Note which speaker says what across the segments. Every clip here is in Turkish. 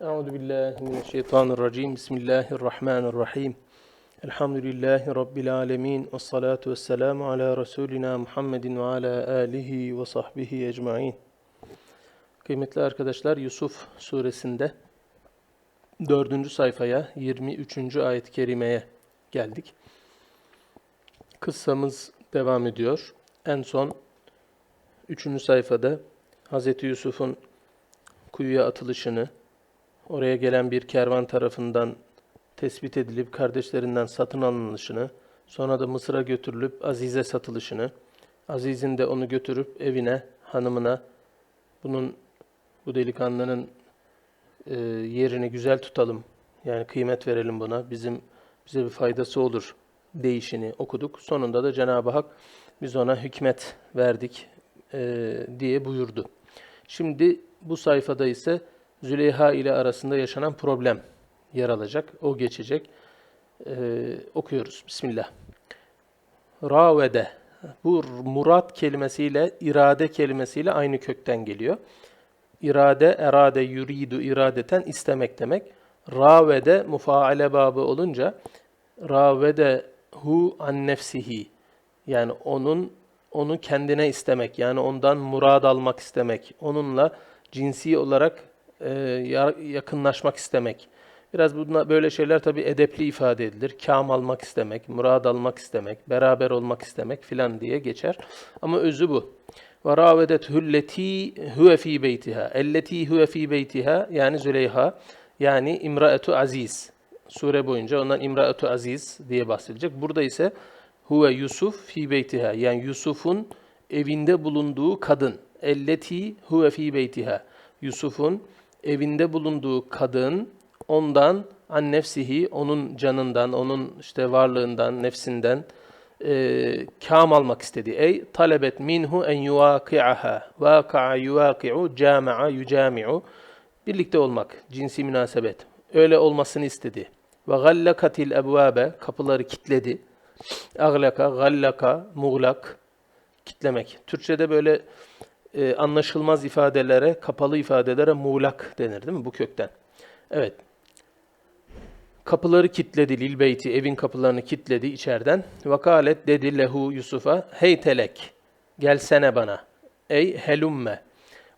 Speaker 1: Euzu billahi mineşşeytanirracim. Bismillahirrahmanirrahim. Elhamdülillahi rabbil alamin. Ves salatu vesselamu ala resulina Muhammedin ve ala alihi ve sahbihi ecmaîn. Kıymetli arkadaşlar, Yusuf suresinde 4. sayfaya 23. ayet-i kerimeye geldik. Kıssamız devam ediyor. En son 3. sayfada Hz. Yusuf'un kuyuya atılışını, oraya gelen bir kervan tarafından tespit edilip kardeşlerinden satın alınışını, sonra da Mısır'a götürülüp Aziz'e satılışını, Aziz'in de onu götürüp evine, hanımına, bunun bu delikanlının e, yerini güzel tutalım, yani kıymet verelim buna, bizim bize bir faydası olur değişini okuduk. Sonunda da Cenab-ı Hak biz ona hikmet verdik e, diye buyurdu. Şimdi bu sayfada ise Züleyha ile arasında yaşanan problem yer alacak. O geçecek. Ee, okuyoruz. Bismillah. Ravede. Bu murat kelimesiyle irade kelimesiyle aynı kökten geliyor. İrade, erade, yuridu, iradeten istemek demek. Ravede mufaale babı olunca ravede hu an nefsihi yani onun onu kendine istemek yani ondan murad almak istemek onunla cinsi olarak yakınlaşmak istemek. Biraz buna, böyle şeyler tabi edepli ifade edilir. Kam almak istemek, murad almak istemek, beraber olmak istemek filan diye geçer. Ama özü bu. Ve ravedethu lleti huve fi beytiha. Elleti huve fi beytiha yani Züleyha yani İmraetu Aziz. Sure boyunca ondan İmraetu Aziz diye bahsedilecek. Burada ise huve Yusuf fi beytiha yani Yusuf'un evinde bulunduğu kadın. Elleti huve fi beytiha. Yusuf'un evinde bulunduğu kadın ondan an nefsihi onun canından, onun işte varlığından, nefsinden e, kam almak istedi. Ey talebet minhu en yuvaki'aha. Vaka'a yuvaki'u, cami'a yucami'u. Birlikte olmak, cinsi münasebet. Öyle olmasını istedi. Ve gallakatil ebvabe, kapıları kitledi. Aglaka, gallaka, muğlak, kitlemek. Türkçe'de böyle e, anlaşılmaz ifadelere, kapalı ifadelere muğlak denir değil mi bu kökten? Evet. Kapıları kitledi lil beyti, evin kapılarını kitledi içeriden. Vakalet dedi lehu Yusuf'a, hey telek, gelsene bana. Ey helumme.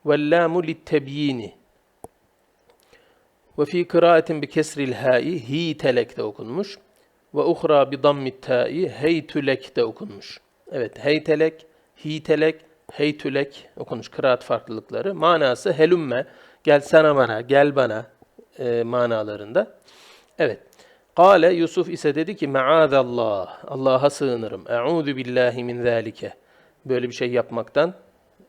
Speaker 1: Vellâmu littebyini. Ve fi kıraatin bi kesril ha'i hi telek de okunmuş. Ve uhra bi dammit ta'i hey tülek de okunmuş. Evet, hey telek, hi telek, heytülek okunuş kıraat farklılıkları. Manası helümme, gel sana bana, gel bana e, manalarında. Evet. Kale Yusuf ise dedi ki maazallah Allah'a sığınırım. Eûzu billahi min zalike. Böyle bir şey yapmaktan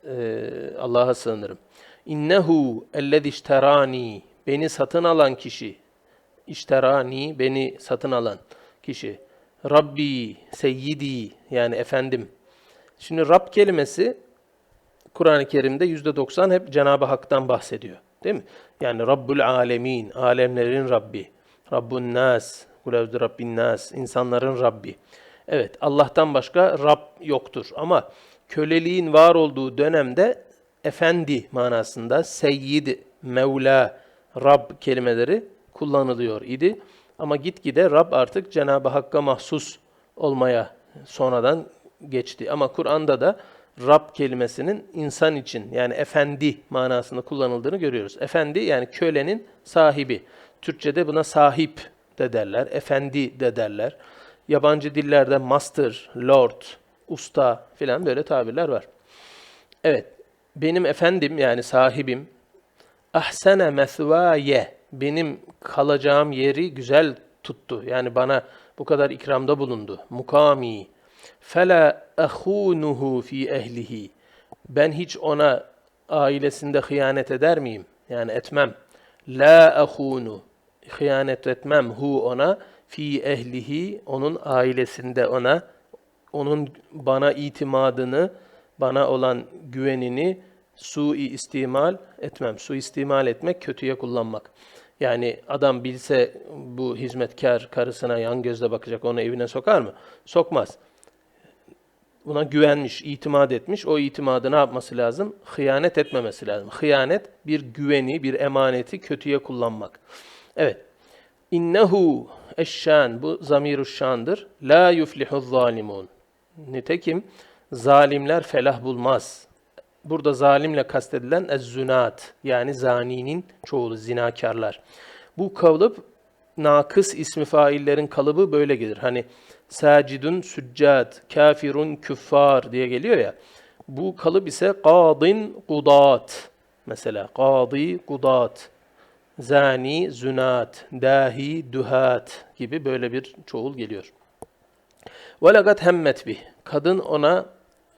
Speaker 1: e, Allah'a sığınırım. İnnehu ellezî işterani beni satın alan kişi. İşterani beni satın alan kişi. Rabbi, seyyidi yani efendim. Şimdi Rab kelimesi Kur'an-ı Kerim'de %90 hep Cenab-ı Hak'tan bahsediyor. Değil mi? Yani Rabbul Alemin, alemlerin Rabbi. Rabbun Nas, Kulevdü Rabbin Nas, insanların Rabbi. Evet, Allah'tan başka Rab yoktur. Ama köleliğin var olduğu dönemde efendi manasında seyyid, mevla, Rab kelimeleri kullanılıyor idi. Ama gitgide Rab artık Cenab-ı Hakk'a mahsus olmaya sonradan geçti. Ama Kur'an'da da Rab kelimesinin insan için yani efendi manasında kullanıldığını görüyoruz. Efendi yani kölenin sahibi. Türkçe'de buna sahip de derler, efendi de derler. Yabancı dillerde master, lord, usta filan böyle tabirler var. Evet, benim efendim yani sahibim ahsene mesvaye benim kalacağım yeri güzel tuttu. Yani bana bu kadar ikramda bulundu. Mukami fela ahunuhu fi ehlihi. Ben hiç ona ailesinde hıyanet eder miyim? Yani etmem. La ahunu. Hıyanet etmem hu ona fi ehlihi onun ailesinde ona onun bana itimadını, bana olan güvenini sui istimal etmem. Su istimal etmek kötüye kullanmak. Yani adam bilse bu hizmetkar karısına yan gözle bakacak, onu evine sokar mı? Sokmaz buna güvenmiş, itimat etmiş. O itimadı ne yapması lazım? Hıyanet etmemesi lazım. Hıyanet bir güveni, bir emaneti kötüye kullanmak. Evet. İnnehu eşşan bu zamiru şandır. La yuflihu zalimun. Nitekim zalimler felah bulmaz. Burada zalimle kastedilen ezzünat yani zaninin çoğulu zinakarlar. Bu kalıp nakıs ismi faillerin kalıbı böyle gelir. Hani sacidun süccad, kafirun küffar diye geliyor ya. Bu kalıp ise kadin kudat. Mesela kadi kudat, zani zünat, dahi duhat gibi böyle bir çoğul geliyor. Ve lagat hemmet bih. Kadın ona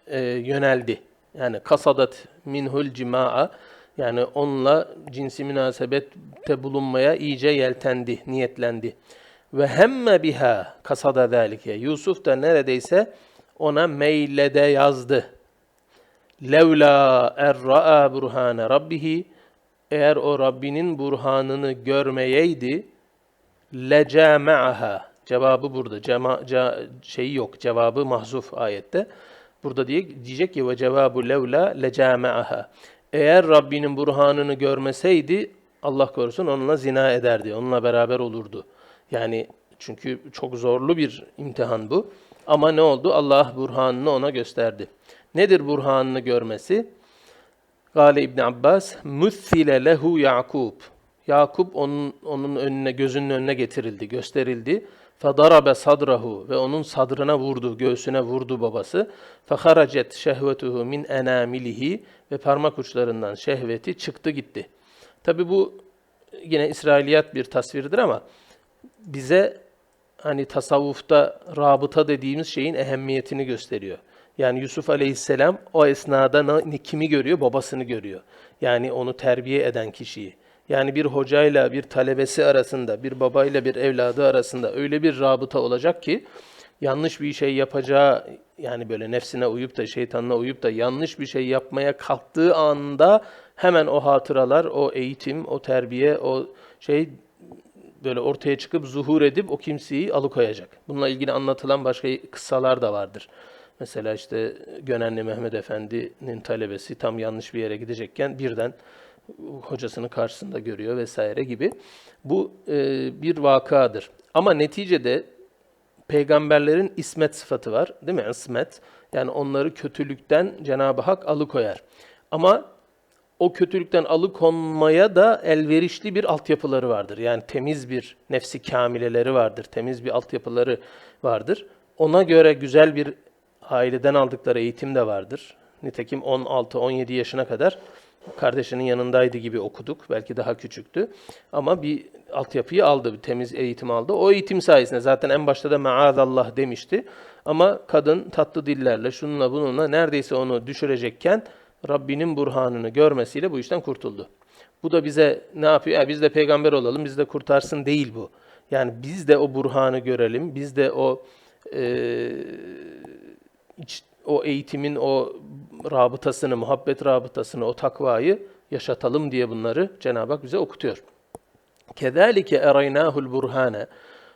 Speaker 1: e, yöneldi. Yani kasadat minhul cimaa yani onunla cinsi münasebette bulunmaya iyice yeltendi, niyetlendi. Ve hemme biha kasada zalike. Yusuf da neredeyse ona meylede yazdı. Levla erra'a burhane rabbihi. Eğer o Rabbinin burhanını görmeyeydi lecama'aha cevabı burada. Cema ca, şeyi yok. Cevabı mahzuf ayette. Burada diye diyecek ki ve cevabu levla lecama'aha eğer Rabbinin burhanını görmeseydi Allah korusun onunla zina ederdi. Onunla beraber olurdu yani çünkü çok zorlu bir imtihan bu ama ne oldu Allah burhanını ona gösterdi nedir burhanını görmesi Gale İbn Abbas, "Müthile lehu Yakub." Yakup onun onun önüne gözünün önüne getirildi, gösterildi. Fadarabe sadrahu ve onun sadrına vurdu, göğsüne vurdu babası. Faharacet şehvetuhu min enamilihi ve parmak uçlarından şehveti çıktı gitti. Tabi bu yine İsrailiyat bir tasvirdir ama bize hani tasavvufta rabıta dediğimiz şeyin ehemmiyetini gösteriyor. Yani Yusuf Aleyhisselam o esnada kimi görüyor? Babasını görüyor. Yani onu terbiye eden kişiyi. Yani bir hocayla bir talebesi arasında, bir babayla bir evladı arasında öyle bir rabıta olacak ki yanlış bir şey yapacağı yani böyle nefsine uyup da şeytanına uyup da yanlış bir şey yapmaya kalktığı anda hemen o hatıralar, o eğitim, o terbiye, o şey böyle ortaya çıkıp zuhur edip o kimseyi alıkoyacak. Bununla ilgili anlatılan başka kıssalar da vardır. Mesela işte Gönenli Mehmet Efendi'nin talebesi tam yanlış bir yere gidecekken birden hocasını karşısında görüyor vesaire gibi. Bu e, bir vakadır. Ama neticede peygamberlerin ismet sıfatı var değil mi? İsmet. Yani onları kötülükten Cenab-ı Hak alıkoyar. Ama o kötülükten alıkonmaya da elverişli bir altyapıları vardır. Yani temiz bir nefsi kamileleri vardır. Temiz bir altyapıları vardır. Ona göre güzel bir aileden aldıkları eğitim de vardır. Nitekim 16-17 yaşına kadar kardeşinin yanındaydı gibi okuduk. Belki daha küçüktü. Ama bir altyapıyı aldı, bir temiz eğitim aldı. O eğitim sayesinde zaten en başta da maazallah demişti. Ama kadın tatlı dillerle, şununla bununla neredeyse onu düşürecekken Rabbinin burhanını görmesiyle bu işten kurtuldu. Bu da bize ne yapıyor? Ya biz de peygamber olalım, biz de kurtarsın değil bu. Yani biz de o burhanı görelim, biz de o e, iç, o eğitimin o rabıtasını, muhabbet rabıtasını, o takvayı yaşatalım diye bunları Cenab-ı Hak bize okutuyor. Kezalike eraynahul burhane.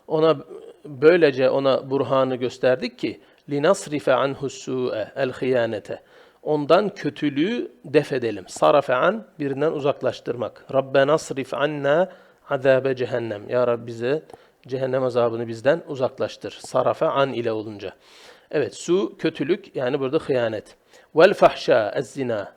Speaker 1: Ona böylece ona burhanı gösterdik ki linasrife anhu su'e el hıyanete. Ondan kötülüğü def edelim. Sarafe an birinden uzaklaştırmak. Rabbena srif anna azabe cehennem. Ya Rabbi bize cehennem azabını bizden uzaklaştır. Sarafe an ile olunca. Evet su kötülük yani burada hıyanet. Vel fahşa ez zina.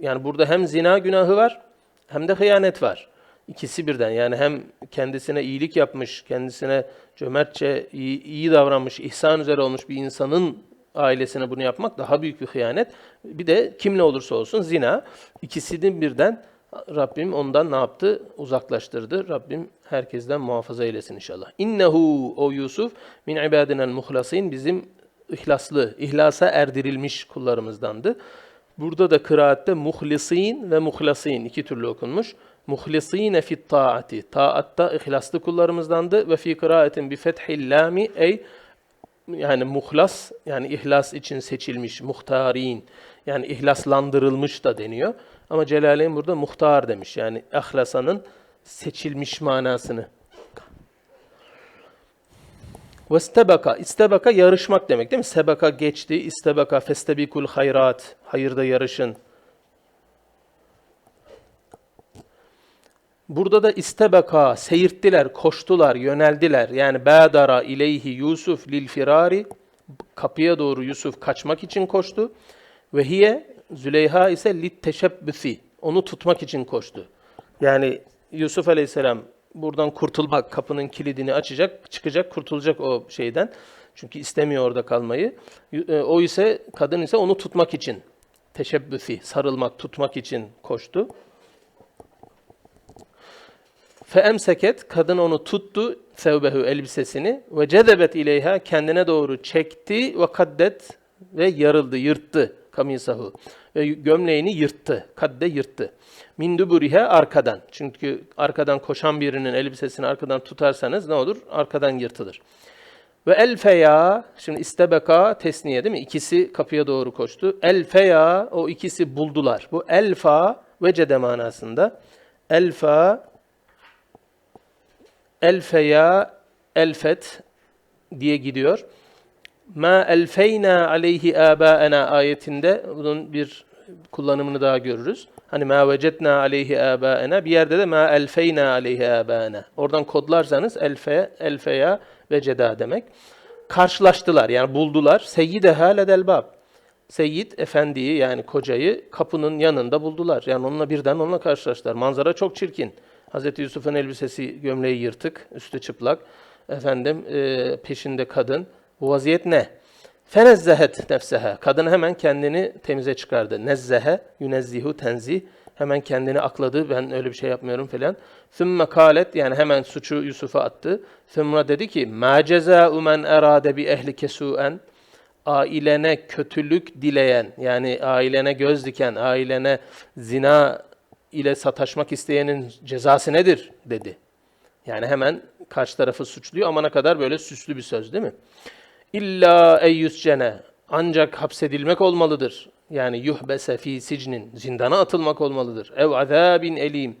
Speaker 1: Yani burada hem zina günahı var hem de hıyanet var. İkisi birden yani hem kendisine iyilik yapmış, kendisine cömertçe iyi, iyi davranmış, ihsan üzere olmuş bir insanın ailesine bunu yapmak daha büyük bir hıyanet. Bir de kimle olursa olsun zina. İkisinin birden Rabbim ondan ne yaptı? Uzaklaştırdı. Rabbim herkesten muhafaza eylesin inşallah. İnnehu o Yusuf min ibadinel muhlasin bizim ihlaslı, ihlasa erdirilmiş kullarımızdandı. Burada da kıraatte muhlisin ve muhlasin iki türlü okunmuş. Muhlisine fit taati. Taatta ihlaslı kullarımızdandı ve fi kıraatin bi fethil lami ey yani muhlas yani ihlas için seçilmiş muhtarin yani ihlaslandırılmış da deniyor. Ama Celaleyn burada muhtar demiş. Yani ahlasanın seçilmiş manasını Ve istebaka. İstebaka yarışmak demek değil mi? Sebaka geçti. İstebaka festebikul hayrat. Hayırda yarışın. Burada da istebeka seyirttiler, koştular, yöneldiler. Yani bâdara ileyhi Yusuf lil firari kapıya doğru Yusuf kaçmak için koştu. Ve hiye Züleyha ise lit teşebbüsi onu tutmak için koştu. Yani Yusuf Aleyhisselam buradan kurtulmak, kapının kilidini açacak, çıkacak, kurtulacak o şeyden. Çünkü istemiyor orada kalmayı. E, O ise, kadın ise onu tutmak için, teşebbüsi, sarılmak, tutmak için koştu. Feemseket, kadın onu tuttu, sevbehu elbisesini ve cedebet ileyha kendine doğru çekti ve kaddet ve yarıldı, yırttı kamisahu. Ve gömleğini yırttı, kadde yırttı. Min duburihe arkadan. Çünkü arkadan koşan birinin elbisesini arkadan tutarsanız ne olur? Arkadan yırtılır. Ve elfeya, şimdi istebeka tesniye değil mi? İkisi kapıya doğru koştu. Elfeya, o ikisi buldular. Bu elfa ve cede manasında. Elfa, elfeya, elfet diye gidiyor. Ma elfeyna aleyhi abaena ayetinde bunun bir kullanımını daha görürüz. Hani ma vecetna aleyhi abaena bir yerde de ma elfeyna aleyhi abaena. Oradan kodlarsanız elfe, elfeya ve ceda demek. Karşılaştılar yani buldular. Seyyide haledel bab. Seyyid efendiyi yani kocayı kapının yanında buldular. Yani onunla birden onunla karşılaştılar. Manzara çok çirkin. Hazreti Yusuf'un elbisesi, gömleği yırtık, üstü çıplak. Efendim e, peşinde kadın. Bu vaziyet ne? Fenezzehet nefseha. Kadın hemen kendini temize çıkardı. Nezzehe, yunezzihu, tenzih. Hemen kendini akladı. Ben öyle bir şey yapmıyorum falan. Sümme kalet yani hemen suçu Yusuf'a attı. Sümme dedi ki ma cezâ'u men erâde bi ehlike su'en ailene kötülük dileyen yani ailene göz diken, ailene zina ile sataşmak isteyenin cezası nedir dedi. Yani hemen karşı tarafı suçluyor ama ne kadar böyle süslü bir söz değil mi? İlla eyyüscene ancak hapsedilmek olmalıdır. Yani yuhbese fi sicnin zindana atılmak olmalıdır. Ev azabin elim.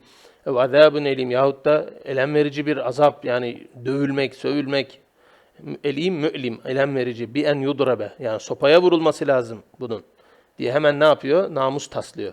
Speaker 1: Ev azabun elim yahut da elem verici bir azap yani dövülmek, sövülmek, elim mü'lim, elem verici, bi en yudrabe. Yani sopaya vurulması lazım bunun. Diye hemen ne yapıyor? Namus taslıyor.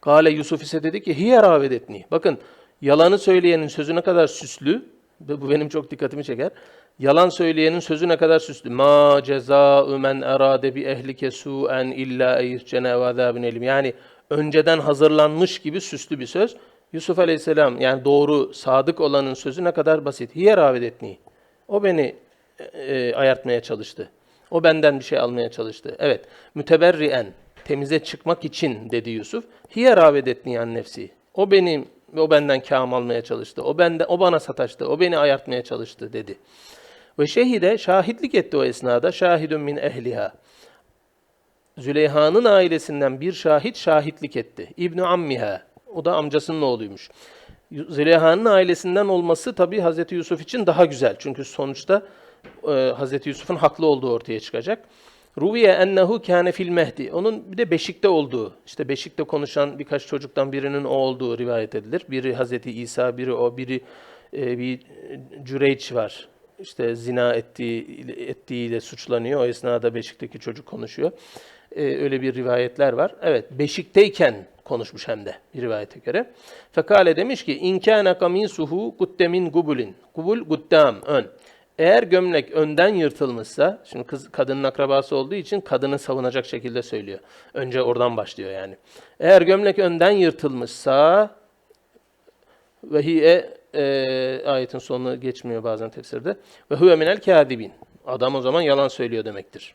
Speaker 1: Kale Yusuf ise dedi ki hiye ravedetni. Bakın yalanı söyleyenin sözü ne kadar süslü. ve Bu benim çok dikkatimi çeker. Yalan söyleyenin sözü ne kadar süslü. Ma cezâ'u men erâde bi ehlike su'en illa eyyüscene ve azâbin elim. Yani önceden hazırlanmış gibi süslü bir söz. Yusuf Aleyhisselam yani doğru, sadık olanın sözü ne kadar basit. Hiye ravedetni. O beni e, ayartmaya çalıştı. O benden bir şey almaya çalıştı. Evet. Müteberrien. Temize çıkmak için dedi Yusuf. Hiye ravedetni an nefsi. O benim o benden kâm almaya çalıştı. O bende o bana sataştı. O beni ayartmaya çalıştı dedi. Ve şehide şahitlik etti o esnada. Şahidun min ehliha. Züleyha'nın ailesinden bir şahit şahitlik etti. İbn Ammiha. O da amcasının oğluymuş. Züleyha'nın ailesinden olması tabii Hazreti Yusuf için daha güzel. Çünkü sonuçta e, Hazreti Yusuf'un haklı olduğu ortaya çıkacak. Ruviye ennehu kâne fil mehdi. Onun bir de beşikte olduğu, işte beşikte konuşan birkaç çocuktan birinin o olduğu rivayet edilir. Biri Hazreti İsa, biri o, biri e, bir Cüreyç var. İşte zina ettiği, ettiğiyle suçlanıyor. O esnada beşikteki çocuk konuşuyor. E, öyle bir rivayetler var. Evet, beşikteyken konuşmuş hem de bir rivayete göre. Fekale demiş ki inkâne kamisuhu guddemin gubulin. Gubul guddam ön. Eğer gömlek önden yırtılmışsa, şimdi kız kadının akrabası olduğu için kadını savunacak şekilde söylüyor. Önce oradan başlıyor yani. Eğer gömlek önden yırtılmışsa ve hiye e, ayetin sonunu geçmiyor bazen tefsirde. Ve huve minel kâdibin. Adam o zaman yalan söylüyor demektir.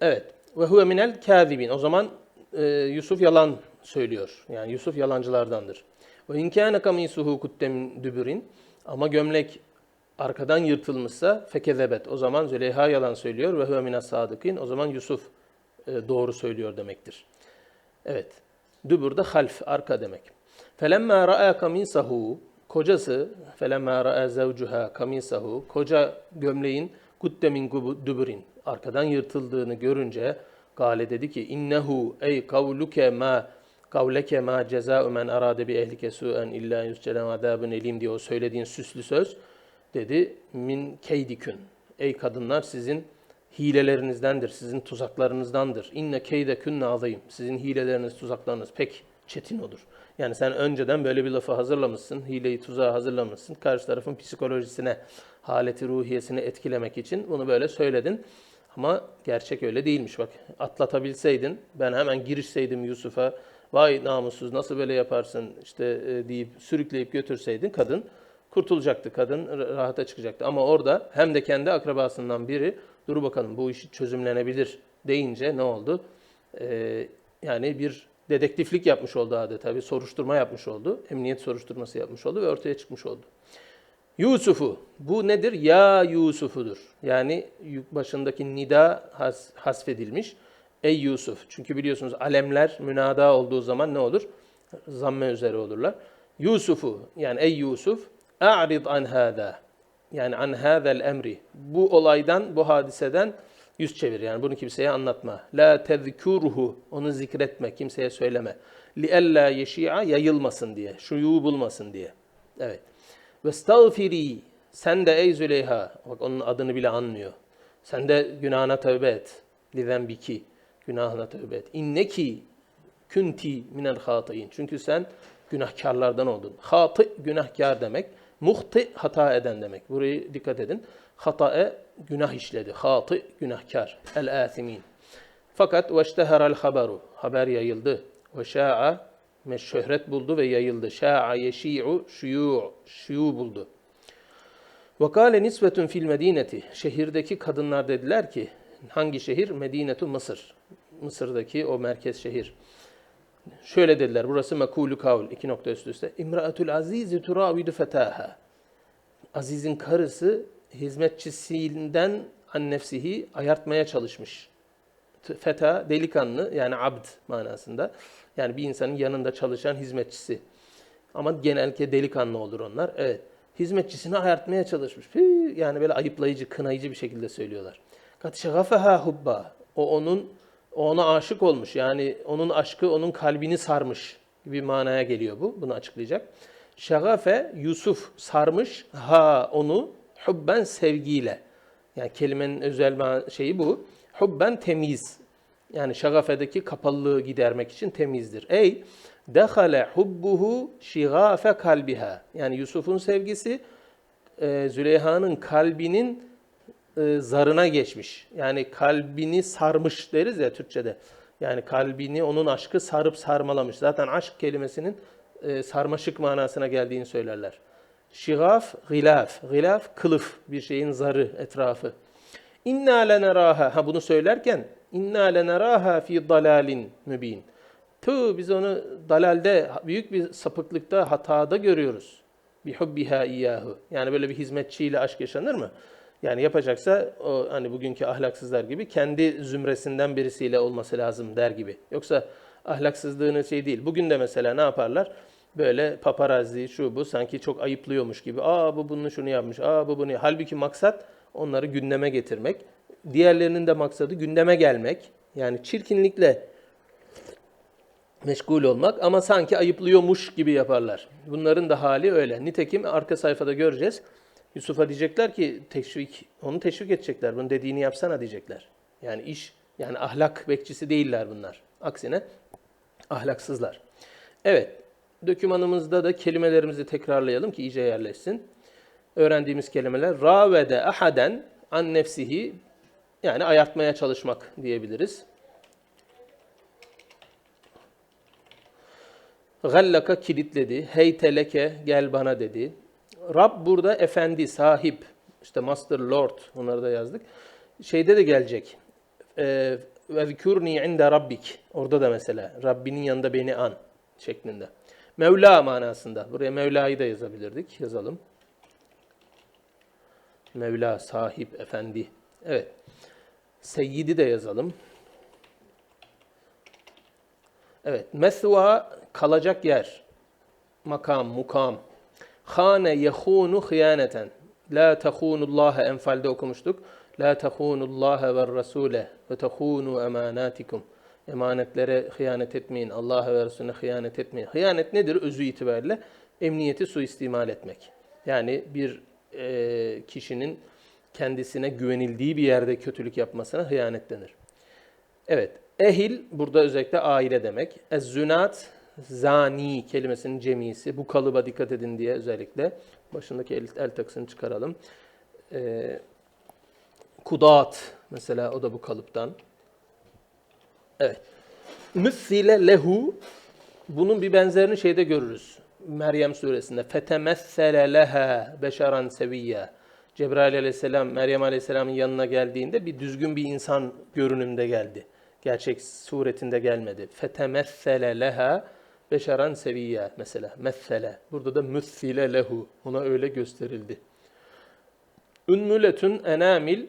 Speaker 1: Evet. Ve huve minel kâzibin. O zaman e, Yusuf yalan söylüyor. Yani Yusuf yalancılardandır. Ve in kâne kamîsuhu kuttem dübürin. Ama gömlek arkadan yırtılmışsa fekezebet. O zaman Züleyha yalan söylüyor ve huve minas sadıkîn. O zaman Yusuf e, doğru söylüyor demektir. Evet. Dübür de half, arka demek. Felemma ra'a kamisahu kocası felemma ra'a zevcuha kamisahu koca gömleğin kudde min gubu- dübürin arkadan yırtıldığını görünce Gale dedi ki innehu ey kavluke ma Kavleke ma ceza'u men arade bi ehlike su'en illa yuscelen azabun elim diye o söylediğin süslü söz dedi min keydikün. Ey kadınlar sizin hilelerinizdendir, sizin tuzaklarınızdandır. İnne keydekünne azayım. Sizin hileleriniz, tuzaklarınız pek çetin olur. Yani sen önceden böyle bir lafı hazırlamışsın, hileyi tuzağı hazırlamışsın. Karşı tarafın psikolojisine, haleti ruhiyesini etkilemek için bunu böyle söyledin. Ama gerçek öyle değilmiş bak. Atlatabilseydin, ben hemen girişseydim Yusuf'a, vay namussuz nasıl böyle yaparsın işte e, deyip sürükleyip götürseydin kadın kurtulacaktı. Kadın ra- rahata çıkacaktı. Ama orada hem de kendi akrabasından biri dur bakalım bu iş çözümlenebilir deyince ne oldu? Ee, yani bir dedektiflik yapmış oldu adeta. Bir soruşturma yapmış oldu. Emniyet soruşturması yapmış oldu ve ortaya çıkmış oldu. Yusuf'u. Bu nedir? Ya Yusuf'udur. Yani başındaki nida has, hasfedilmiş. Ey Yusuf. Çünkü biliyorsunuz alemler münada olduğu zaman ne olur? Zamme üzere olurlar. Yusuf'u yani ey Yusuf a'rid an hâdâ. Yani an hâzel emri. Bu olaydan, bu hadiseden yüz çevir. Yani bunu kimseye anlatma. La tezkurhu. Onu zikretme, kimseye söyleme. Li ella yeşi'a yayılmasın diye. Şuyu bulmasın diye. Evet. Ve stağfiri. Sen de ey Züleyha. Bak onun adını bile anmıyor. Sen de günahına tövbe et. Lizenbiki. Günahına tövbe et. İnneki kunti minel hatain. Çünkü sen günahkarlardan oldun. Hatı günahkar demek. Muhti hata eden demek. Burayı dikkat edin. Hata'e günah işledi. Hatı günahkar. El asimin. Fakat veşteherel haberu. Haber yayıldı. Ve şa'a şöhret buldu ve yayıldı. Şa'a yeşi'u şuyu' şuyu buldu. Ve kâle nisvetun fil medineti. Şehirdeki kadınlar dediler ki hangi şehir? Medinetu Mısır. Mısır'daki o merkez şehir. Şöyle dediler. Burası mekulü kavl. iki nokta üst üste. İmraetul azizi turavidu fetaha. Aziz'in karısı hizmetçisinden an ayartmaya çalışmış. Feta delikanlı yani abd manasında. Yani bir insanın yanında çalışan hizmetçisi. Ama genellikle delikanlı olur onlar. Evet. Hizmetçisini ayartmaya çalışmış. Yani böyle ayıplayıcı, kınayıcı bir şekilde söylüyorlar. Kat şagafeha hubba. O onun o ona aşık olmuş. Yani onun aşkı onun kalbini sarmış gibi manaya geliyor bu. Bunu açıklayacak. Şagafe Yusuf sarmış ha onu hubben sevgiyle. Yani kelimenin özel şeyi bu. Hubben temiz. Yani şagafedeki kapalılığı gidermek için temizdir. Ey dehale hubbuhu şigafe kalbiha. Yani Yusuf'un sevgisi e, Züleyha'nın kalbinin e, zarına geçmiş. Yani kalbini sarmış deriz ya Türkçe'de. Yani kalbini onun aşkı sarıp sarmalamış. Zaten aşk kelimesinin e, sarmaşık manasına geldiğini söylerler. Şigaf, gilaf. Gilaf, kılıf. Bir şeyin zarı, etrafı. İnna leneraha. Ha bunu söylerken inna leneraha fi dalalin mübin. Tüh biz onu dalalde, büyük bir sapıklıkta, hatada görüyoruz. Bi hubbiha iyyahu. Yani böyle bir hizmetçiyle aşk yaşanır mı? Yani yapacaksa o hani bugünkü ahlaksızlar gibi kendi zümresinden birisiyle olması lazım der gibi. Yoksa ahlaksızlığını şey değil. Bugün de mesela ne yaparlar? Böyle paparazzi şu bu sanki çok ayıplıyormuş gibi. Aa bu bunu şunu yapmış. Aa bu bunu. Halbuki maksat onları gündeme getirmek. Diğerlerinin de maksadı gündeme gelmek. Yani çirkinlikle meşgul olmak ama sanki ayıplıyormuş gibi yaparlar. Bunların da hali öyle. Nitekim arka sayfada göreceğiz. Yusuf'a diyecekler ki teşvik, onu teşvik edecekler. Bunun dediğini yapsana diyecekler. Yani iş, yani ahlak bekçisi değiller bunlar. Aksine ahlaksızlar. Evet, dokümanımızda da kelimelerimizi tekrarlayalım ki iyice yerleşsin. Öğrendiğimiz kelimeler ravede ahaden an nefsihi yani ayartmaya çalışmak diyebiliriz. Gallaka kilitledi. Heyteleke gel bana dedi. Rab burada efendi, sahip. işte master, lord onları da yazdık. Şeyde de gelecek. Ee, Ve zikurni inde rabbik. Orada da mesela Rabbinin yanında beni an şeklinde. Mevla manasında. Buraya Mevla'yı da yazabilirdik. Yazalım. Mevla, sahip, efendi. Evet. Seyyidi de yazalım. Evet. Mesva kalacak yer. Makam, mukam. Hane yehunu hıyaneten. La tehunullaha enfalde okumuştuk. La tehunullaha ve rasule ve tehunu emanatikum. Emanetlere hıyanet etmeyin. Allah'a ve Resulüne hıyanet etmeyin. Hıyanet nedir özü itibariyle? Emniyeti suistimal etmek. Yani bir e, kişinin kendisine güvenildiği bir yerde kötülük yapmasına hıyanet denir. Evet, ehil burada özellikle aile demek. Ez-zünat, zani kelimesinin cemisi. Bu kalıba dikkat edin diye özellikle başındaki el, el takısını çıkaralım. Ee, kudat mesela o da bu kalıptan. Evet. Müssile lehu bunun bir benzerini şeyde görürüz. Meryem suresinde. Fetemessele leha beşeran seviyya. Cebrail aleyhisselam Meryem aleyhisselamın yanına geldiğinde bir düzgün bir insan görünümde geldi. Gerçek suretinde gelmedi. Fetemessele leha beşeran seviyya mesela. Messele. Burada da müssile lehu. Ona öyle gösterildi. Ünmületün enamil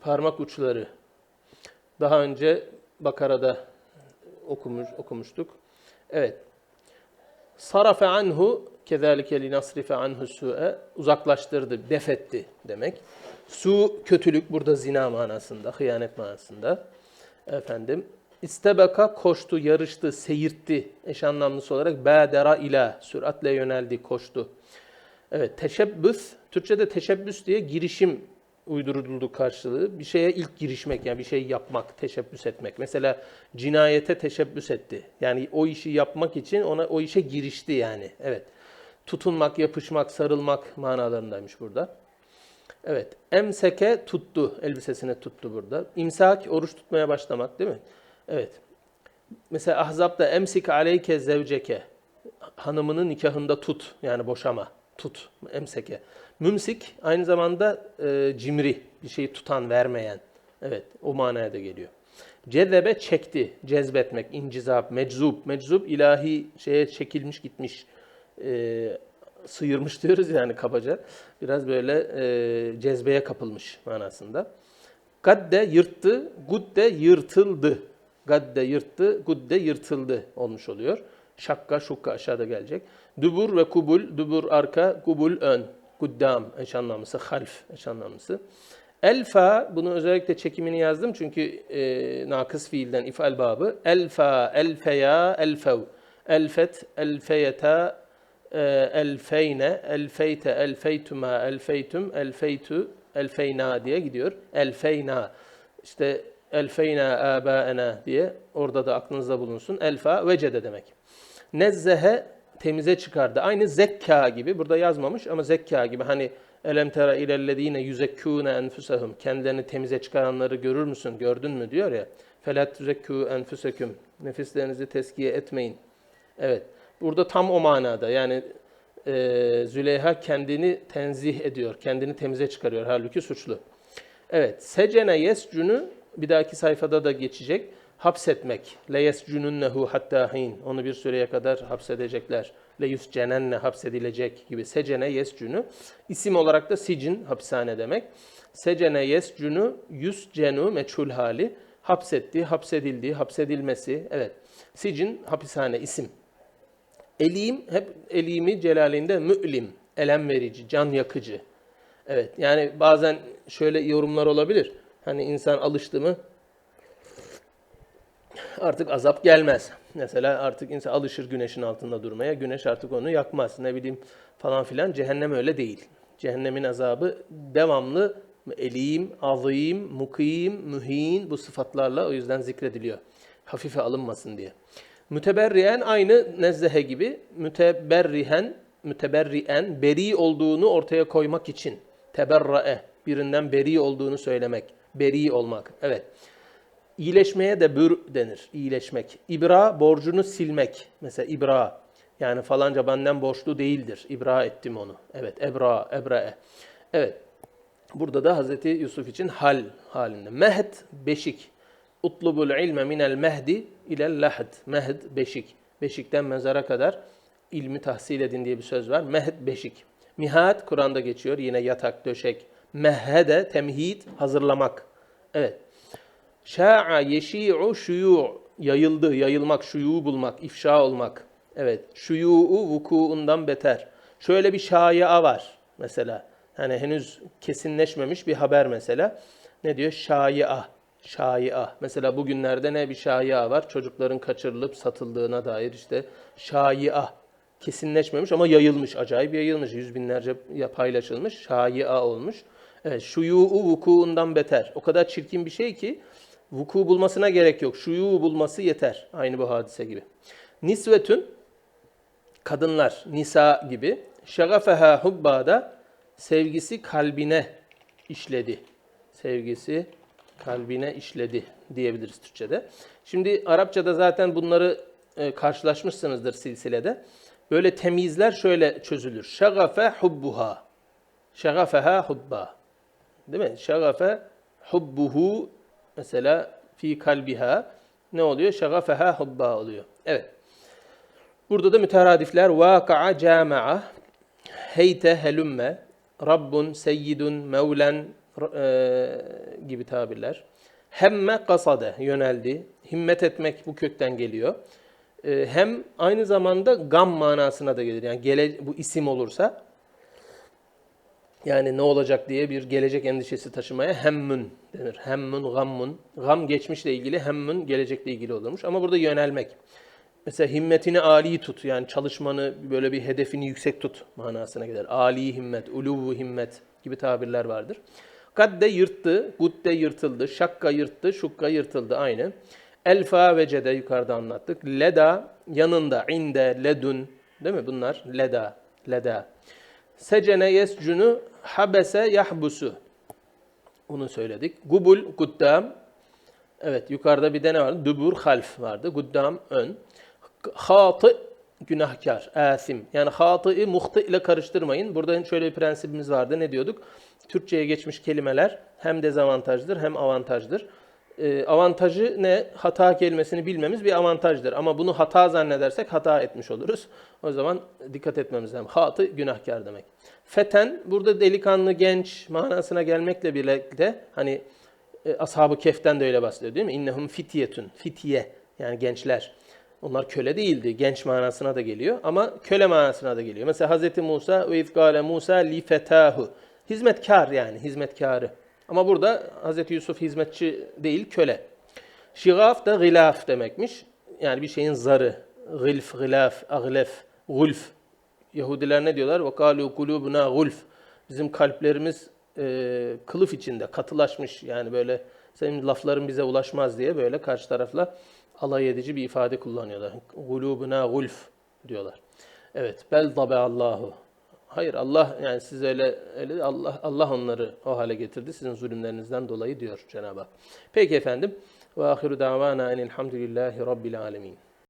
Speaker 1: parmak uçları. Daha önce Bakara'da okumuş, okumuştuk. Evet. Sarafe anhu kezalike linasrife anhu su'e uzaklaştırdı, defetti demek. Su kötülük burada zina manasında, hıyanet manasında. Efendim istebeka koştu, yarıştı, seyirtti eş anlamlısı olarak bâdera ila süratle yöneldi, koştu. Evet, teşebbüs, Türkçe'de teşebbüs diye girişim uyduruldu karşılığı. Bir şeye ilk girişmek yani bir şey yapmak, teşebbüs etmek. Mesela cinayete teşebbüs etti. Yani o işi yapmak için ona o işe girişti yani. Evet. Tutunmak, yapışmak, sarılmak manalarındaymış burada. Evet. Emseke tuttu. Elbisesine tuttu burada. İmsak oruç tutmaya başlamak değil mi? Evet. Mesela Ahzab'da emsik aleyke zevceke. Hanımının nikahında tut. Yani boşama. Tut. Emseke. Mümsik aynı zamanda e, cimri. Bir şeyi tutan, vermeyen. Evet. O manaya da geliyor. Cezebe çekti. Cezbetmek. incizap, meczup. Meczup ilahi şeye çekilmiş gitmiş. E, sıyırmış diyoruz yani kabaca. Biraz böyle e, cezbeye kapılmış manasında. Gadde yırttı, gudde yırtıldı. Gadde yırttı, gudde yırtıldı olmuş oluyor. Şakka, şukka aşağıda gelecek. Dübur ve kubul, dübur arka, kubul ön. Guddam eş anlamlısı, half eş anlamlısı. Elfa, bunu özellikle çekimini yazdım çünkü e, nakıs fiilden ifal babı. Elfa, elfeya, elfev. Elfet, elfeyeta, e, elfeyne, elfeyte, elfeytuma, elfeytum, elfeytu, elfeyna diye gidiyor. Elfeyna. İşte elfeyna abaena diye orada da aklınızda bulunsun. Elfa vecede demek. Nezzehe temize çıkardı. Aynı zekka gibi burada yazmamış ama zekka gibi hani elem tera ilellezine yuzekkûne enfusahum kendilerini temize çıkaranları görür müsün gördün mü diyor ya felat tuzekkû enfuseküm nefislerinizi teskiye etmeyin. Evet. Burada tam o manada yani e, Züleyha kendini tenzih ediyor. Kendini temize çıkarıyor. Halbuki suçlu. Evet. Secene yescunu bir dahaki sayfada da geçecek. Hapsetmek. Yescununnehu hatta hin. Onu bir süreye kadar hapsedecekler. Le yuscenenne hapsedilecek gibi. Secene yescunu. İsim olarak da sicin hapishane demek. Secene yescunu yuscenu meçhul hali. Hapsetti, hapsedildi, hapsedilmesi. Evet. Sicin hapishane isim. Elim hep elimi celalinde mü'lim, elem verici, can yakıcı. Evet yani bazen şöyle yorumlar olabilir. Hani insan alıştı mı artık azap gelmez. Mesela artık insan alışır güneşin altında durmaya. Güneş artık onu yakmaz. Ne bileyim falan filan. Cehennem öyle değil. Cehennemin azabı devamlı elim, azim, mukim, mühin bu sıfatlarla o yüzden zikrediliyor. Hafife alınmasın diye. Müteberriyen aynı nezzehe gibi müteberrihen, müteberrien beri olduğunu ortaya koymak için. Teberrae, birinden beri olduğunu söylemek. Beri olmak, evet. İyileşmeye de bür denir, iyileşmek. İbra, borcunu silmek. Mesela ibra, yani falanca benden borçlu değildir. İbra ettim onu. Evet, ebra, ebrae. Evet, burada da Hazreti Yusuf için hal halinde. Mehd, beşik. Utlubul ilme minel mehdi ilel lahd. Mehd beşik. Beşikten mezara kadar ilmi tahsil edin diye bir söz var. Mehd beşik. Mihad Kur'an'da geçiyor. Yine yatak, döşek. Mehhede temhid hazırlamak. Evet. Şa'a yeşi'u şuyu yayıldı, yayılmak, şuyu bulmak, ifşa olmak. Evet. Şuyu'u vukuundan beter. Şöyle bir şaya var mesela. Hani henüz kesinleşmemiş bir haber mesela. Ne diyor? Şaya. Şaia. Mesela bugünlerde ne bir şaia var? Çocukların kaçırılıp satıldığına dair işte şaia. Kesinleşmemiş ama yayılmış. Acayip yayılmış. Yüz binlerce paylaşılmış. Şaia olmuş. Evet, şuyu'u vukuundan beter. O kadar çirkin bir şey ki vuku bulmasına gerek yok. Şuyu bulması yeter. Aynı bu hadise gibi. Nisvetün kadınlar, nisa gibi şagafeha hubbada sevgisi kalbine işledi. Sevgisi kalbine işledi diyebiliriz Türkçe'de. Şimdi Arapçada zaten bunları e, karşılaşmışsınızdır silsilede. Böyle temizler şöyle çözülür. Şagafe hubbuha. Şagafeha hubba. Değil mi? Şagafe hubbuhu mesela fi kalbiha ne oluyor? Şagafeha hubba oluyor. Evet. Burada da müteradifler vaka'a cama'a heyte helümme rabbun seyyidun mevlen e, gibi tabirler. Hemme kasade yöneldi. Himmet etmek bu kökten geliyor. E, hem aynı zamanda gam manasına da gelir. Yani gele, bu isim olursa yani ne olacak diye bir gelecek endişesi taşımaya hemmün denir. Hemmün, gammun. Gam geçmişle ilgili, hemmün gelecekle ilgili olurmuş. Ama burada yönelmek. Mesela himmetini âli tut. Yani çalışmanı böyle bir hedefini yüksek tut manasına gelir. Âli himmet, uluvu himmet gibi tabirler vardır. Kadde yırttı, gudde yırtıldı, şakka yırttı, şukka yırtıldı aynı. Elfa ve cede yukarıda anlattık. Leda yanında, inde, ledun değil mi bunlar? Leda, leda. Secene yescunu habese yahbusu. Bunu söyledik. Gubul, guddam. Evet yukarıda bir de ne vardı? Dubur, half vardı. Guddam, ön. Hatı, günahkar, asim. Yani hatı'ı muhtı ile karıştırmayın. Burada şöyle bir prensibimiz vardı. Ne diyorduk? Türkçe'ye geçmiş kelimeler hem dezavantajdır hem avantajdır. Ee, avantajı ne? Hata kelimesini bilmemiz bir avantajdır. Ama bunu hata zannedersek hata etmiş oluruz. O zaman dikkat etmemiz lazım. Hatı günahkar demek. Feten burada delikanlı, genç manasına gelmekle birlikte hani e, Ashab-ı Kehf'ten de öyle bahsediyor değil mi? İnnehum fityetun. Fitye yani gençler. Onlar köle değildi. Genç manasına da geliyor ama köle manasına da geliyor. Mesela Hz. Musa ve izgâle Musa li fetahu. Hizmetkar yani hizmetkarı. Ama burada Hz. Yusuf hizmetçi değil köle. Şigaf da gılaf demekmiş. Yani bir şeyin zarı. Gılf, gılaf, aglef, gulf. Yahudiler ne diyorlar? وَقَالُوا قُلُوبُنَا gulf. Bizim kalplerimiz e, kılıf içinde, katılaşmış. Yani böyle senin lafların bize ulaşmaz diye böyle karşı tarafla alay edici bir ifade kullanıyorlar. Gulubuna gulf diyorlar. Evet. Bel tabe Allahu. Hayır Allah yani siz öyle, öyle Allah Allah onları o hale getirdi sizin zulümlerinizden dolayı diyor Cenab-ı Hak. Peki efendim. Ve ahiru davana enilhamdülillahi rabbil alemin.